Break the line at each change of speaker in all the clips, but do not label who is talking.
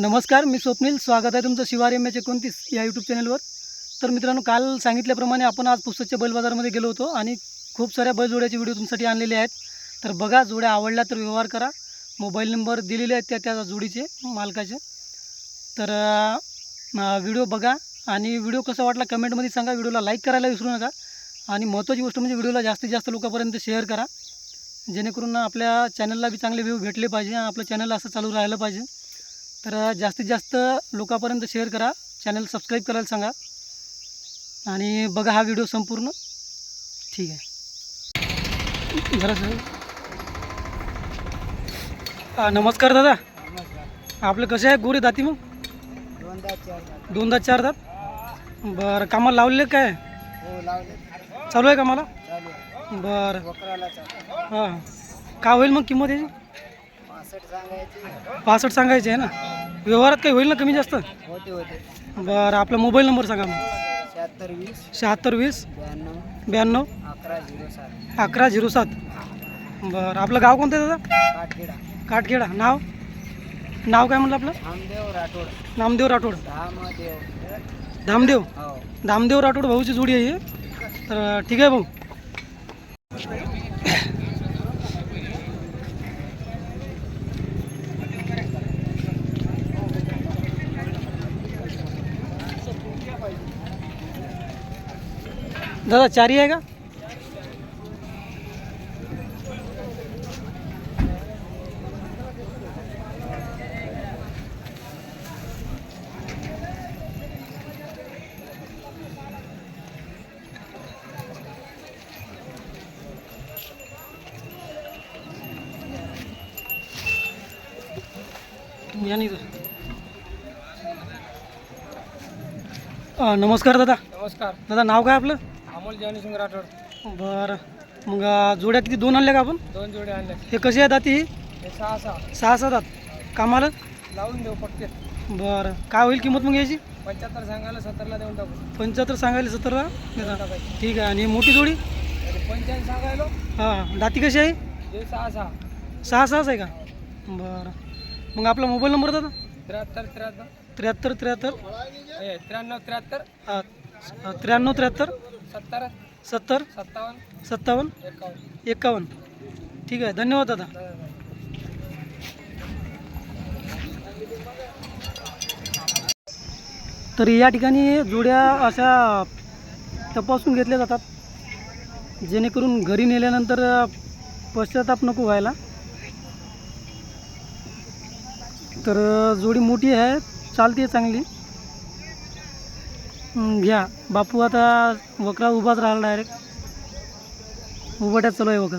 नमस्कार मी स्वप्नील. स्वागत आहे तुमचं शिवार एम एच एकोणतीस या यूट्यूब चॅनलवर तर मित्रांनो काल सांगितल्याप्रमाणे आपण आज पुस्तकच्या बैल बाजारमध्ये गेलो होतो आणि खूप साऱ्या बैलजोड्याचे व्हिडिओ तुमच्यासाठी आणलेले आहेत. तर बघा जोड्या आवडल्या तर व्यवहार करा. मोबाईल नंबर दिलेले आहेत त्या त्या जोडीचे मालकाचे. तर व्हिडिओ बघा आणि व्हिडिओ कसा वाटला कमेंटमध्ये सांगा. व्हिडिओला लाईक करायला विसरू नका. आणि महत्त्वाची गोष्ट म्हणजे व्हिडिओला जास्तीत जास्त लोकांपर्यंत शेअर करा. जेणेकरून आपल्या चॅनलला बी चांगले व्ह्यू भेटले पाहिजे आपलं चॅनल असं चालू राहिलं पाहिजे. तर जास्तीत जास्त लोकांपर्यंत शेअर करा. चॅनल सबस्क्राईब करायला सांगा. आणि बघा हा व्हिडिओ संपूर्ण. ठीक आहे. जरासं हा, नमस्कार दादा. आपलं कसे आहे? गोरे दाती मग?
दोनदा चार
दात. बरं कामाला काय?
हो लावले.
चालू आहे कामाला? बरं. हां. का होईल मग किंमत याची?
पासष्ट सांगायची.
आहे ना? व्यवहारात काही होईल ना कमी जास्त?
होते होते.
बरं आपला मोबाईल नंबर सांगा मग.
शहात्तर वीस.
शहात्तर वीस.
ब्याण्णव.
ब्याण्णव.
अकरा झिरो सात.
अकरा झिरो सात. बरं आपलं गाव कोणतं आहे दादा?
काठखेडा
काटखेडा नाव? नाव काय म्हणलं आपलं?
आमदेव राठोड.
नामदेव राठोड.
धामदेव.
धामदेव?
हो.
धामदेव राठोड भाऊची जोडी आहे ही. तर ठीक आहे भाऊ. दादा चारी आहे का? नमस्कार दादा.
नमस्कार.
दादा नाव काय आपलं?
अमोल राठोड.
बरं. मग अं, जोड्या किती? दोन आणल्या का आपण?
दोन जोडे आणले
हे कशी आहे दाती ही?
सहा सहा.
सहा सहा दात. कामाला?
लावून देऊ पटके
बरं. काय होईल किंमत मग याची?
पंच्याहत्तर सांगायला सत्तरला देऊन टाकू.
पंच्याहत्तर सांगायला सत्तरला देता
टाकायची.
ठीक आहे. आणि मोठी जोडी?
पंच्याऐंशी सांगायलो.
हां. दाती कशी आहे?
हे सहा सहा.
सहा सहाच आहे का? बरं. मग आपला मोबाईल नंबर दादा?
त्र्याहत्तर त्र्याहत्तर.
त्र्याहत्तर त्र्याहत्तर.
त्र्याण्णव त्र्याहत्तर.
हां त्र्याण्णव त्र्याहत्तर.
सत्तर
सत्तर
सत्तावन्न
सत्तावन्न
एकावन्न.
एकावन्न. ठीक आहे धन्यवाद दादा. तर या ठिकाणी जोड्या अशा तपासून घेतल्या जातात. जेणेकरून घरी नेल्यानंतर पश्चाताप नको व्हायला. तर जोडी मोठी आहे चालते चांगली. घ्या. बापू आता वकरा उभाच राहिला डायरेक्ट उभाट्यात चालू आहे वकर.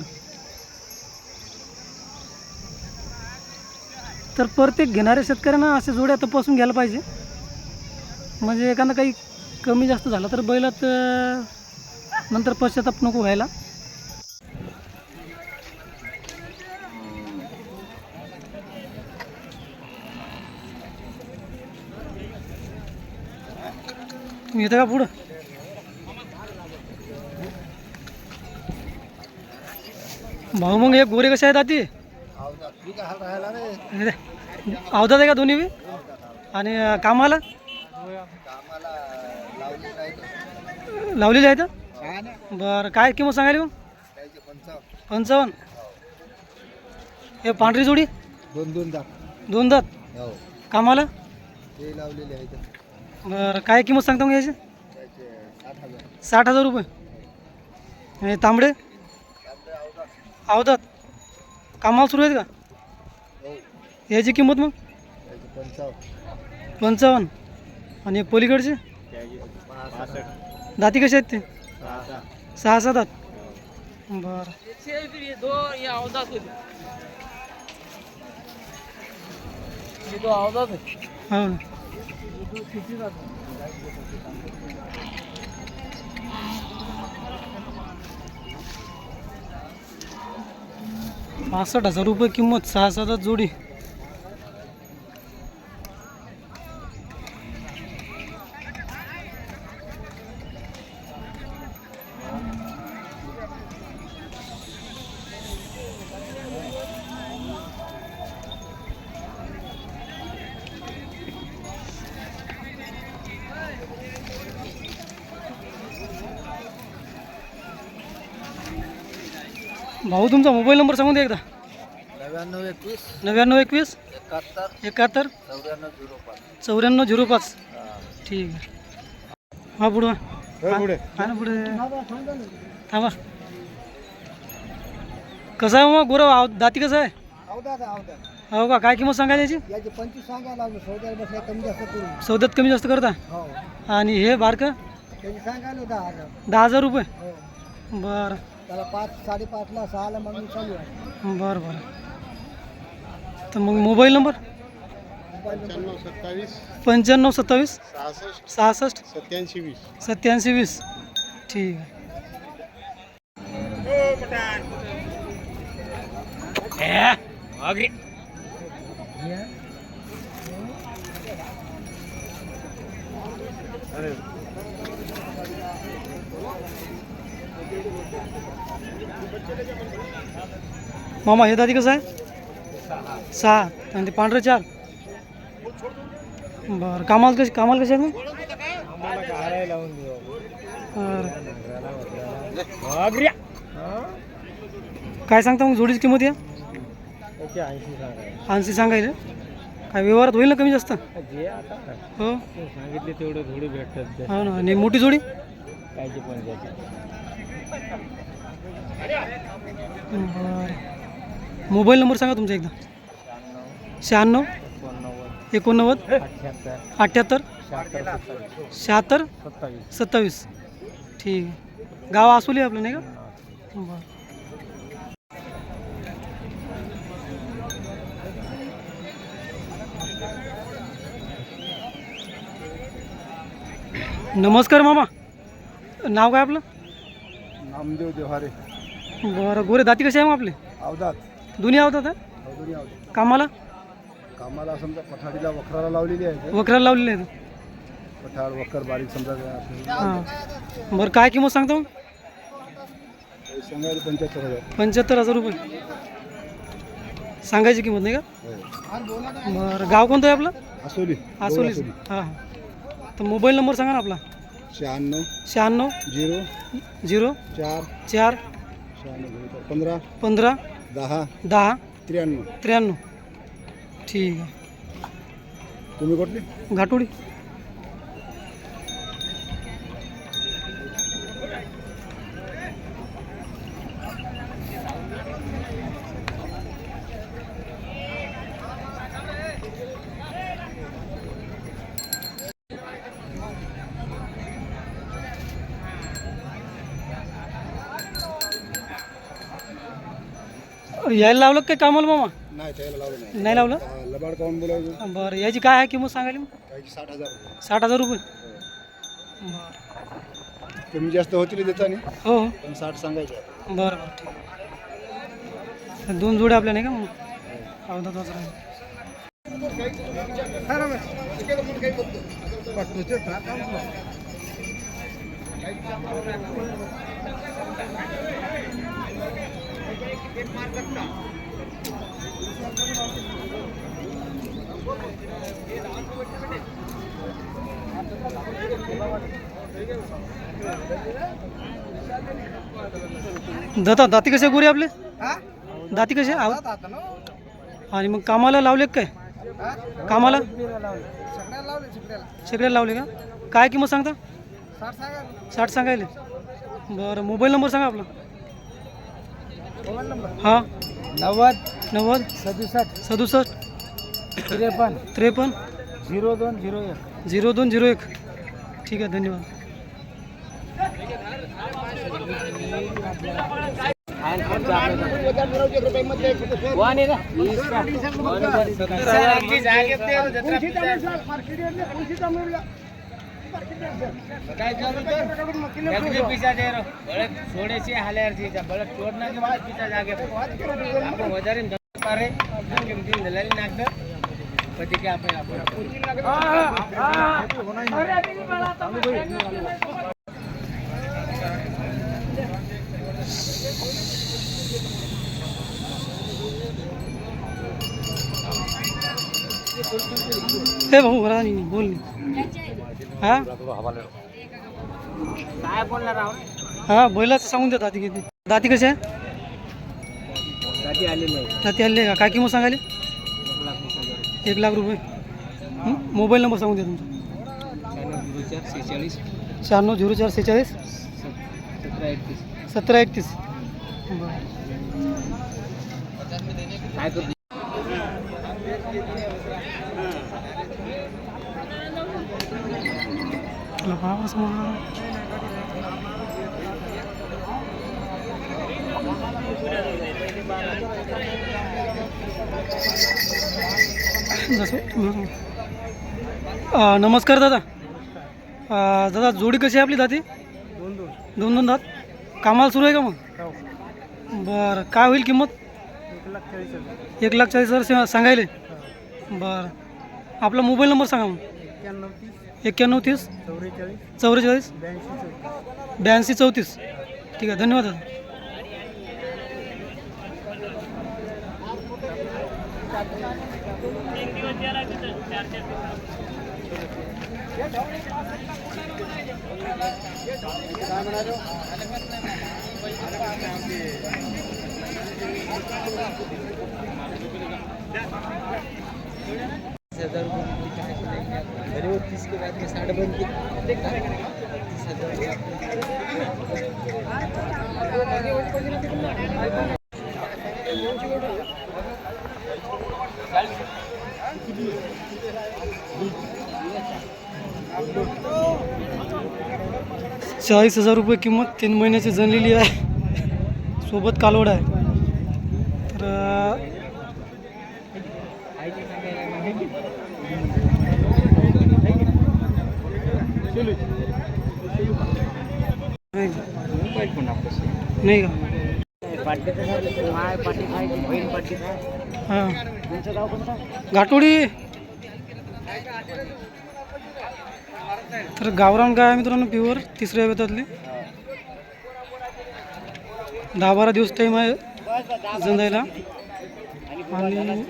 तर प्रत्येक घेणाऱ्या शेतकऱ्यांना असे जोड्या तपासून घ्यायला पाहिजे. म्हणजे एखादा काही कमी जास्त झालं तर बैलात नंतर पश्चाताप नको व्हायला. येतं का पुढं? भाऊ मग हे गोरे कसे आहेत आती अवधात आहे का दोन्ही बी? आणि कामाला? लावलेले आहेत? बरं काय किंमत सांगायला मग पंचावन्न. हे पांढरी जोडी?
दोन दोन दाब
दोन दात?
हो.
कामाला?
ते लावलेले आहेत.
बरं काय किंमत सांगता मग याची?
साठ हजार
रुपये. आणि तांबडे? अवतात कामाला सुरू आहेत का? याची किंमत मग?
पंचावन्न.
आणि पलीकडचे? दाती कसे आहेत ते?
सहा
सात बरं. हो. ना पासष्ट हजार रुपये किंमत सहा सात जोडी. भाऊ तुमचा मोबाईल नंबर सांगून द्या एकदा.
नव्याण्णव एकवीस.
नव्याण्णव एकवीस.
एकाहत्तर.
एकाहत्तर.
चौऱ्याण्णव झिरो पाच.
चौऱ्याण्णव झिरो पाच. ठीक आहे. हा पुढं हा.
पुढे.
हा ना पुढे. थांबा. कसं आहे मग गोरव? आव- दाती कसं आहे? हो का काय किंमत सांगायची याची?
याचे पंचवीस सांगायला लागलो सौद्याला बसल्या कमी जास्त करून
सौद्यात कमी जास्त करता?
हो.
आणि हे बारकं?
त्याचे सांगायला दहा हजार.
दहा हजार रुपये?
हो.
बरं.
त्याला पाच साडेपाचला सहाला मग चालू आहे.
बरं बरं. तर मग मोबाईल नंबर?
पंच्याण्णव सत्तावीस.
पंच्याण्णव सत्तावीस?
सहासष्ट.
सहासष्ट?
सत्याऐंशी वीस.
सत्याऐंशी वीस. ठीक आहे. मामा हे दादी कसं आहे? सहा. आणि ते पांढरे चार? बरं. कामाला कशी कामाला कशी आहे मग? काय सांगता मग? जोडीची किंमत या?
ऐंशी सांगायला.
काय व्यवहारात होईल ना कमी जास्त? हो?
सांगितले तेवढे थोडे भेटतात.
हो ना. आणि मोठी जोडी?
कायचे पण
बरं. मोबाईल नंबर सांगा तुमचा एकदा. शहाण्णव.
एकोणनव्वद. अठ्ठ्याहत्तर शहात्तर. सत्तावीस.
ठीक आहे. गाव आसोली आपलं नाही का? बरं. नमस्कार मामा. नाव काय आपलं?
नामदेव देव्हारे.
बरं गोरे दाती कसे आहे मग आपले?
अवदात
दोन्ही आवतात हा?
अवधुनी अवदात
कामाला?
कामाला समजा पठाडीला वखराला लावलेली आहे.
वखराला लावलेले आहेत.
पठाड वखर बारीक समजा
हां. बरं काय किंमत सांगता मग?
सांगायला पंच्याहत्तर हजार.
पंच्याहत्तर हजार रुपये. सांगायची किंमत नाही का? बरं गाव कोणतं आहे आपलं?
आसोली
आसोली हां हां. तर मोबाईल नंबर सांगा ना आपला.
शहाण्णव.
शहाण्णव.
झिरो.
झिरो.
चार.
चार.
पंधरा
पंधरा
दहा
दहा
त्र्याण्णव.
त्र्याण्णव. ठीक आहे.
तुम्ही कुठले?
घाटोडी. यायला लावलं का काय कामाला मामा?
नाही त्याला लावलं नाही.
नाही लावलं?
हा, लबाड काऊन बोलायचं?
बरं. याची काय आहे किंमत सांगायला मग?
काही साठ हज़ार रुपये.
साठ हज़ार रुपये? बरं.
कमी जास्त होतील देताना.
हो. हो
पण साठ सांगायचे
बरं बरं ठीक दोन जोड्या आपल्या नाही का मग? अर्धा तास राहील दाता दाती कसे गोरे आपले? दाती कसे? आणि मग कामाला लावले काय? कामाला? शेकड्याला लावले का? काय किंमत सांगता? साठ सांगायले. बरं मोबाईल नंबर सांगा आपला. हां.
नव्वद
नव्वद.
सदुसष्ट
सदुसष्ट.
त्रेपन्न.
त्रेपन्न.
झिरो दोन झिरो एक.
झिरो दोन झिरो एक. ठीक आहे धन्यवाद.
सोडेची हाल्यार बळत चोडना पिचा जागे आपण वजारीन पारे. किमती दलाली नागद पती के आपण
हे भाऊ बरा नाही बोल. नाही हाँ?
काय बोलणार
हाँ बैलाचं दाती किती आले का
एक लाख
रुपये. हं? मोबाईल नंबर सांगून द्या
चार सेहेचाळीस.
शहाण्णव चार
एकतीस.
एकतीस तुम्ही- अं, नमस्कार दादा. दादा जोडी कशी आहे आपली दादी?
दोन दोन.
दोन दोन दात. कामाला सुरू आहे का मग? बरं काय होईल किंमत?
एक लाख चाळीस हजार.
सांगायले. बरं. आपला मोबाईल नंबर सांगा मग.
एक्क्याण्णव तीस? चौवेचाळीस?
चौवेचाळीस
ब्याऐंशी
ब्याऐंशी चौतीस. ठीक आहे धन्यवाद दादा.
हजार अरे वो तीस के बाद में साठ बन
चाळीस हजार रुपये किंमत तीन महिन्याची जणलेली आहे. सोबत कालवड आहे. नाही का? हां. घाटोडी? तर गावरान गाय आहे मित्रांनो प्युअर तिसऱ्या वेतातली. दहा बारा दिवस टाईम आहे जंदायला आणि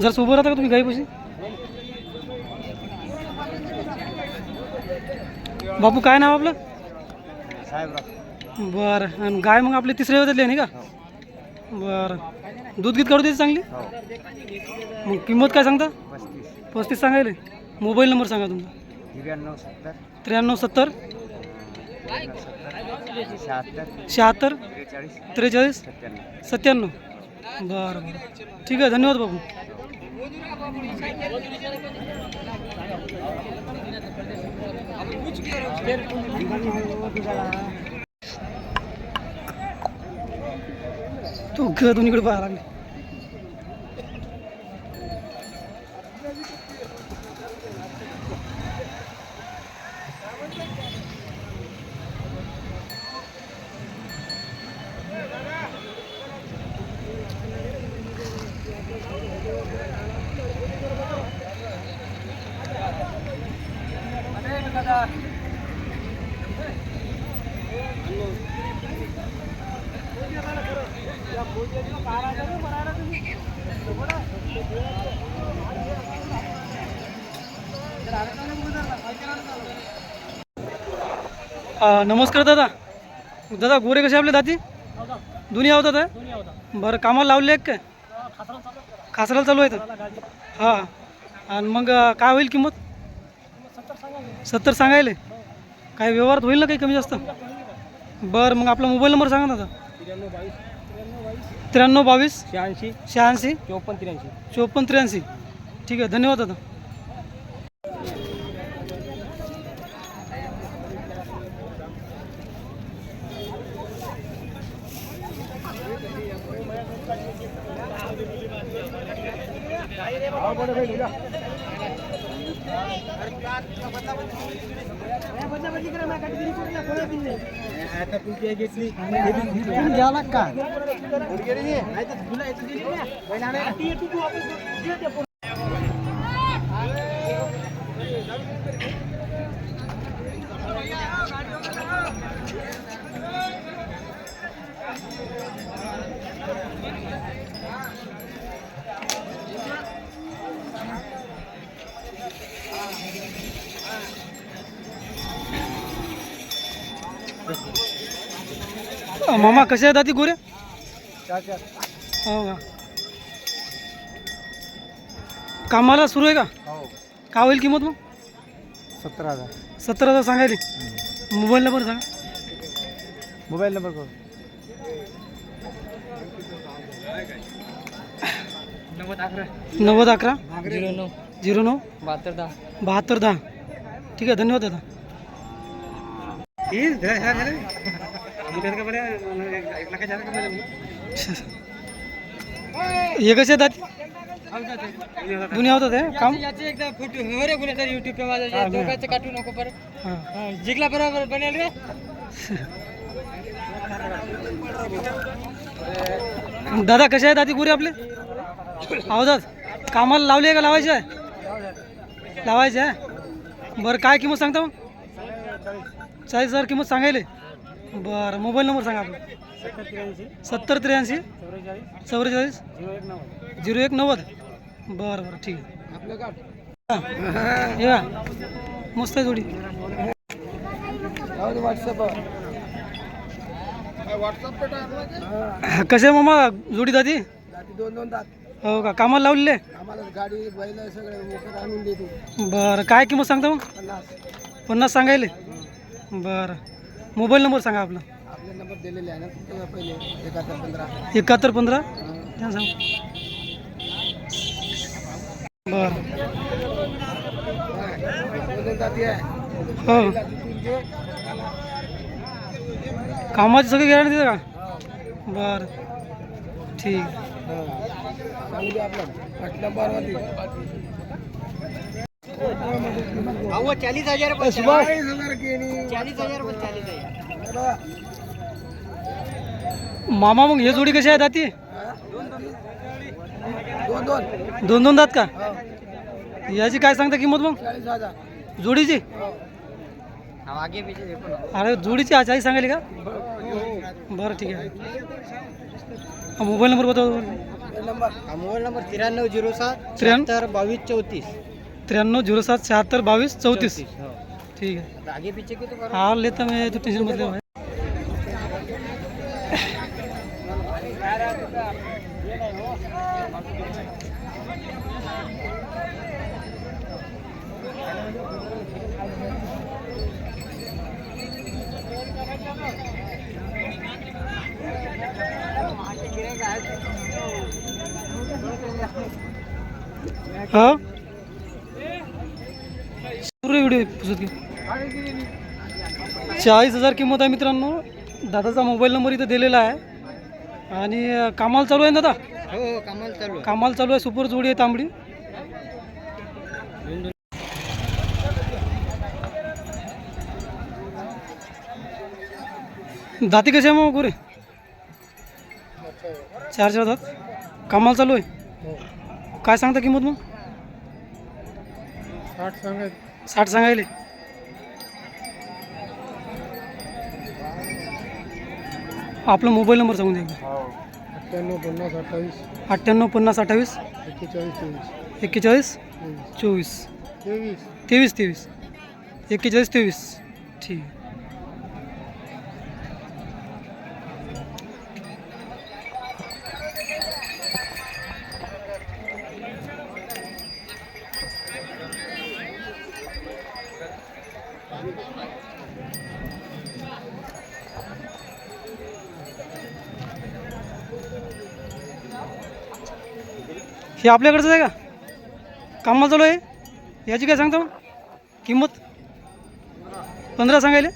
जर सोबत राहता का तुम्ही गाईपाशी? बापू काय नाव आपलं?
साहेबराव.
बरं. आणि गाय मग आपली तिसऱ्या वेतातली आहे नाही का? बरं. दूध गीत काढू द्यायची चांगली?
हो.
मग किंमत काय सांगता?
पस्तीस.
सांगायले. मोबाईल नंबर सांगा तुमचा.
त्र्याण्णव सत्तर.
त्र्याण्णव सत्तर.
शहात्तर. त्रेचाळीस. सत्त्याण्णव.
बरं बरं. ठीक आहे. धन्यवाद बाबू तू घर दोन्हीकडे पाहायला नमस्कार दादा. दादा गोरे कसे आपले दाती? दोन्ही आवतात आहे बरं कामाला लावले आहेत काय खासराला चालू आहे हां. आणि मग काय होईल किंमत? सत्तर सांगायले काय व्यवहारात होईल ना काही कमी जास्त? बरं मग आपला मोबाईल नंबर सांगा ना दादा. त्र्याण्णव बावीस.
शहाऐंशी.
शहाऐंशी.
चोपन्न त्र्याऐंशी.
चोपन्न त्र्याऐंशी. ठीक आहे धन्यवाद दादा.
आता कुठे घेतली
झाला का मामा कसे आहेत दाती गोरे? हो का? कामाला सुरू आहे का?
हो.
का होईल किंमत मग?
सत्तर हजार.
सत्तर हजार सांगायले. मोबाईल नंबर सांगा.
मोबाईल नंबर करू
नव्वद अकरा.
झिरो नऊ.
झिरो नऊ.
बहात्तर दहा.
बहात्तर दहा. ठीक आहे धन्यवाद दादा. हे कसे दात? दुनिया होतात हे? काम?
याचे एकदा फोटो युट्यूब पे दोघांचं काटू नको परत.
हां.
जिंकला बरोबर बनेल रे
दादा कसे आहे दादी गुरे आपले? आवाजात कामाला लावली आहे का? लावायचे आहे? लावायचे आहे? बरं काय किंमत सांगता मग? चाळीस हजार किंमत सांगायले. बरं मोबाईल नंबर सांगा आपला. सत्तर त्र्याऐंशी चौवेचाळीस झिरो एक नव्वद. बरं बरं ठीक आहे. हा. मस्त आहे जोडी.
व्हॉट्सअप
कसे आहे मामा जोडी दादी?
दोन दोन दात
हो का कामाला लावलेले?
आम्हाला गाडी बैल सगळे आणून देतो
बरं काय किंमत सांगता मग?
पन्नास.
पन्नास सांगायले? बरं. मोबाईल नंबर सांगा आपला.
आपले नंबर दिलेले आहे ना तुमच्या पहिले? एकाहत्तर पंधरा.
एकाहत्तर पंधरा? त्या सांग. बरं. हो. कामाची सगळी गॅरंटी देता का? बरं. ठीक.
आपलं
अहो चाळीस हजार
हजार केली.
चाळीस हजार रुपये चाळीस हजार.
मामा मग हे जोडी कशी आहे दाती?
दोन दोन
दोन दोन दात का? याची काय सांगता किंमत मग? जोडीची? अरे जोडीची आचारी सांगायली का? बरं ठीक आहे. Mobile number
number
mobile number त्र्याण्णव झिरो सात
त्र्याण्णव?
तर बावीस चौतीस.
त्र्याण्णव झिरो सात शहात्तर बावीस चौतीस.
हो.
ठीक आहे.
आगे पीछे की तो
हाँ लेता मैं तो टेंशन हाँ? घे चाळीस हजार किंमत आहे मित्रांनो. दादाचा मोबाईल नंबर इथं दिलेला आहे. आणि कामाला चालू आहे ना दादा?
हो हो कामाला चालू आहे.
कामाला चालू आहे सुपर जोडी आहे तांबडी. दाती कशी आहे मग गोरे? चार चार दात. कामाला चालू आहे? काय सांगता किंमत मग?
साठ
सांगायले. आपला मोबाईल नंबर सांगून द्या एकदा.
अठ्ठ्याण्णव पन्नास अठ्ठावीस.
अठ्ठ्याण्णव पन्नास अठ्ठावीस?
एक्केचाळीस तेवीस.
एक्केचाळीस? चोवीस.
तेवीस.
तेवीस तेवीस. एक्केचाळीस तेवीस. ठीक. हे आपल्याकडचं आहे का? कामाला चालू आहे? याची काय सांगतो किंमत? पंधरा सांगायले.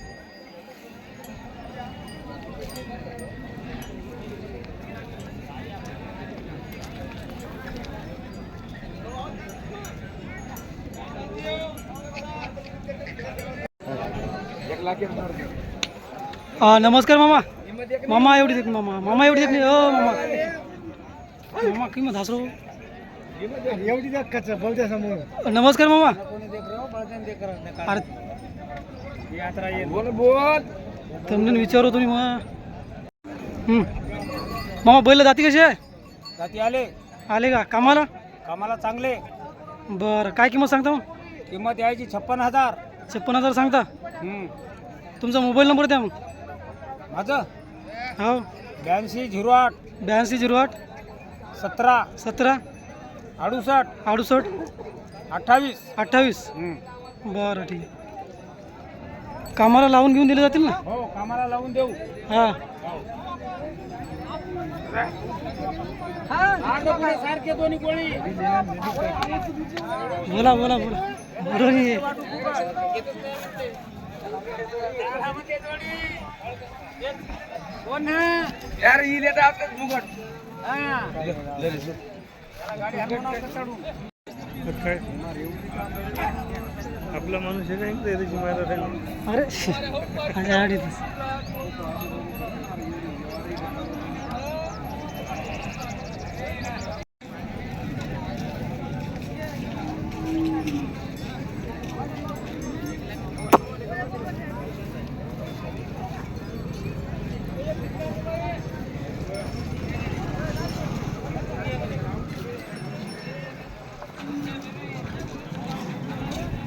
हा नमस्कार मामा. मामा एवढी देत मामा. मामा एवढी देत नाही हो मामा. मामा किंमत हसरो. नमस्कार मामा. अरे. विचारू तुम्ही मग मामा बैल जाती कशी आहे?
जाती आले.
आले का? कामाला?
कामाला चांगले.
बरं. काय किंमत सांगता मग
किंमत यायची छप्पन हजार.
छप्पन हजार सांगता? तुमचा मोबाईल नंबर द्या मग.
माझं?
हो.
ब्याऐंशी झिरो आठ.
ब्याऐंशी झिरो आठ.
सतरा.
सतरा.
अडुसष्ट.
अडुसष्ट.
अठ्ठावीस.
अठ्ठावीस. बरं ठीक आहे. कामाला लावून घेऊन दिले जातील ना?
हो कामाला लावून देऊ.
हां.
सारखे दोन्ही कोळी
बोला बोला बोला. बरोबर आहे.
कोण यार आपलं मुगट.
आपला माणूस आहे नाही त्याची माहिती
अरे.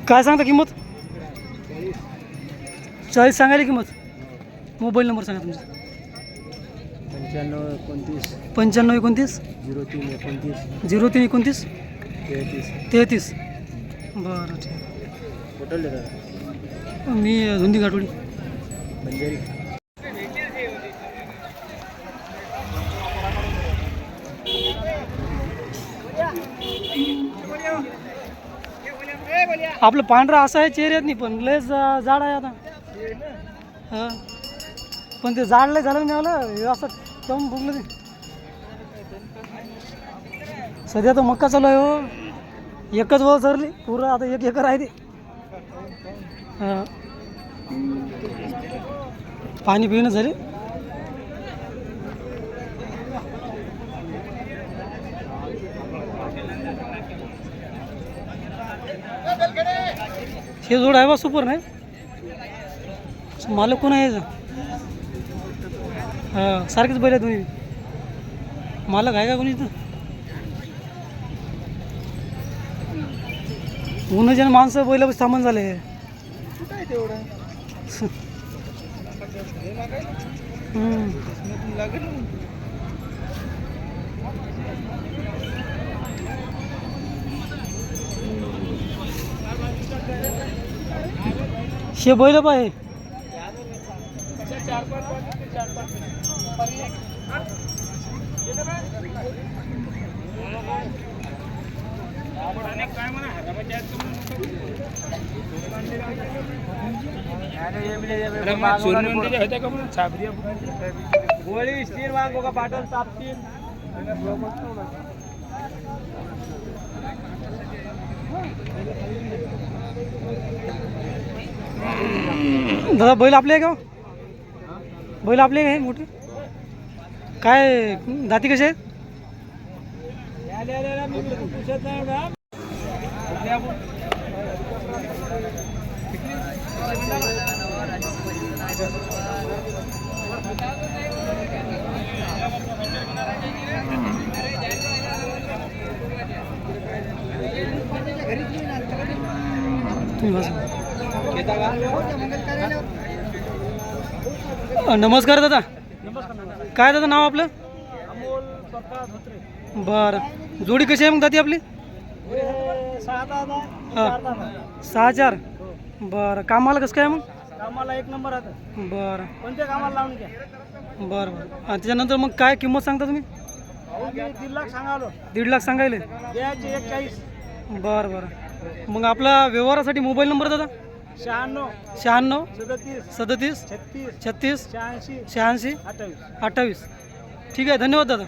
काय सांगता किंमत? चाळीस सांगायला किंमत? मोबाईल नंबर सांगा तुमचा.
पंच्याण्णव एकोणतीस.
पंच्याण्णव एकोणतीस?
झिरो तीन एकोणतीस.
झिरो तीन एकोणतीस?
तेहतीस.
तेहतीस. बरं ठीक.
कुठं लिहिलं
मी धुंदी घाटोडी.
बंजारी.
आपलं पांढरा असं आहे चेहऱ्यात नाही पण लय जाड आहे आता. हां. पण ते जाड लय झालं नाही आलं हे असं कम फुगलं ते. सध्या तर मक्का चालू आहे हो. एकच वळ सरली पुरं आता एक एकर आहे ते. हां. पाणी पिणं झाले. हे जोड आहे बा सुपर नाही? मालक कोण आहे हा हां सारखेच बैल आहे तुम्ही मालक आहे का कोणी इथं? उन्हाच्या माणसं बैल सामान झाले. हम्म. शे बैल पाय
गोळी स्टील मागो का पाटल तापतील Thank you.
दादा बैल आपले आहे का? बैल आपले आहे मोठे? काय दाती कसे आहेत? तुम्ही बसा. नमस्कार दादा. काय दादा नाव आपलं? बरं. जोडी कशी आहे मग दाती आपली? हां. सहा चार. बरं. कामाला कसं काय मग?
कामाला एक नंबर आता
बरं.
कोणत्या कामाला लावून घ्या?
बरं बरं. आणि त्याच्यानंतर मग काय किंमत सांगता तुम्ही?
दीड लाख सांगालो.
दीड लाख सांगायले.
द्यायचे एक चाळीस
बरं बरं. मग आपला व्यवहारासाठी मोबाईल नंबर दादा?
शहाण्णव.
शहाण्णव.
सदतीस.
सदतीस.
छत्तीस.
छत्तीस.
शहाऐंशी.
शहाऐंशी.
अठ्ठावीस.
अठ्ठावीस. ठीक आहे धन्यवाद दादा.